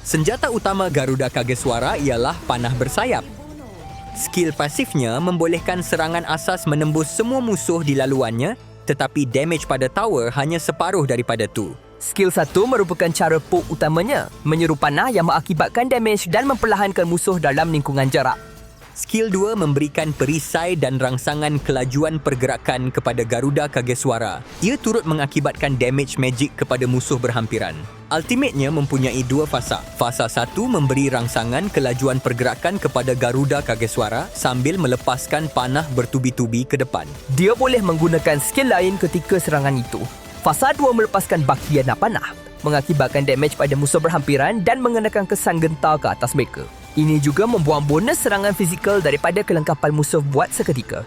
Senjata utama Garuda Kageswara ialah panah bersayap. Skill pasifnya membolehkan serangan asas menembus semua musuh di laluannya tetapi damage pada tower hanya separuh daripada tu. Skill satu merupakan cara poke utamanya, menyeru panah yang mengakibatkan damage dan memperlahankan musuh dalam lingkungan jarak. Skill 2 memberikan perisai dan rangsangan kelajuan pergerakan kepada Garuda Kageswara. Ia turut mengakibatkan damage magic kepada musuh berhampiran. Ultimate-nya mempunyai dua fasa. Fasa 1 memberi rangsangan kelajuan pergerakan kepada Garuda Kageswara sambil melepaskan panah bertubi-tubi ke depan. Dia boleh menggunakan skill lain ketika serangan itu. Fasa 2 melepaskan bakian panah, mengakibatkan damage pada musuh berhampiran dan mengenakan kesan gentar ke atas mereka. Ini juga membuang bonus serangan fizikal daripada kelengkapan musuh buat seketika.